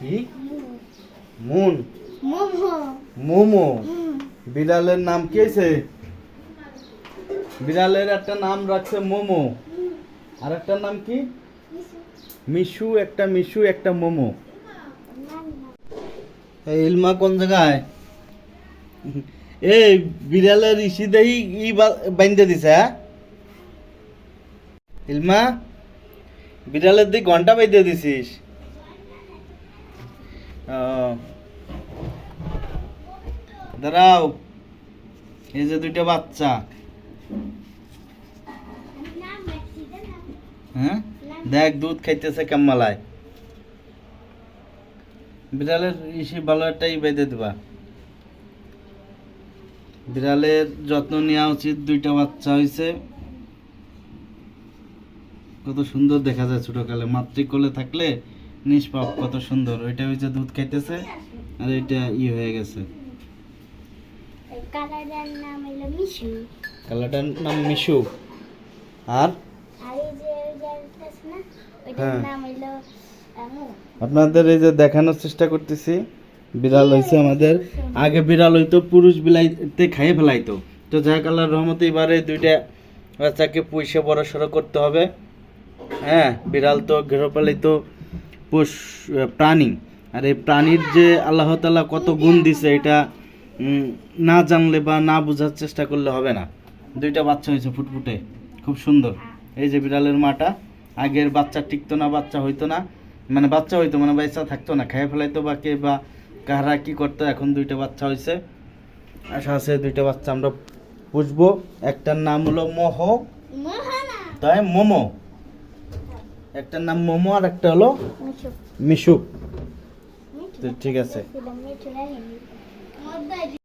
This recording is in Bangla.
কি? মুন। মোমো। বিড়ালের নাম কি হয়েছে বিড়ালের একটা নাম রাখছে মোমো। আর একটা নাম কি? মিশু, একটা মিশু, একটা মোমো। ইলমা কোন জায়গায়? এই বিড়ালের ইসি দেহি ই বাইন্দে দিছে হ্যাঁ? ইলমা, বিড়ালের দিক ঘণ্টা বাইন্দে দিছিস। দাঁড়াও। এই যে দুইটা বাচ্চা। হ্যাঁ? দেখ, দুধ খাইতেছে কেমমালায়। বিড়ালের ইসি ভালো একটা ই বেঁধে দেবা। বিড়ালের যত্ন নেওয়া উচিত, দুইটা বাচ্চা হয়েছে কত সুন্দর দেখা যায় ছোটকালে। মাতৃকোলে থাকলে নিষ্পাপ কত সুন্দর। ওইটা হয়েছে দুধ খাইতেছে আর এটা ই হয়ে গেছে। কালারের নাম মিশু। কালারটার নাম মিশু। আর? আর এই যে ওই যে আছে না ওইটার হ্যাঁ। নাম হলো আমু আপনাদের এই যে দেখানোর চেষ্টা করতেছি বিড়াল হয়েছে আমাদের। আগে বিড়াল হইতো পুরুষ বিলাইতে খাইয়ে ফেলাইতো। তো যাক আল্লাহর রহমতে এবারে দুইটা বাচ্চাকে পয়সা বড় সড়ো করতে হবে। হ্যাঁ বিড়াল তো গৃহপালিত। প্রাণী। আর এই প্রাণীর যে আল্লাহ তাআলা কত গুণ দিছে এটা না জানলে বা না বোঝার চেষ্টা করলে হবে না। দুইটা বাচ্চা হয়েছে ফুটফুটে খুব সুন্দর। এই যে বিড়ালের মাটা আগের বাচ্চা টিকতো না বাচ্চা হইতো না। মানে বাচ্চা হইতো মানে বাচ্চা থাকতো না খেয়ে ফেলাইতো বা কে বা কাহারা কি করতো এখন দুইটা বাচ্চা হয়েছে আশা আছে দুইটা বাচ্চা আমরা পুষবো। একটার নাম হলো মোহ। তাই মোমো। একটার নাম মোমো আর একটা হলো মিশু মিশু তো ঠিক আছে।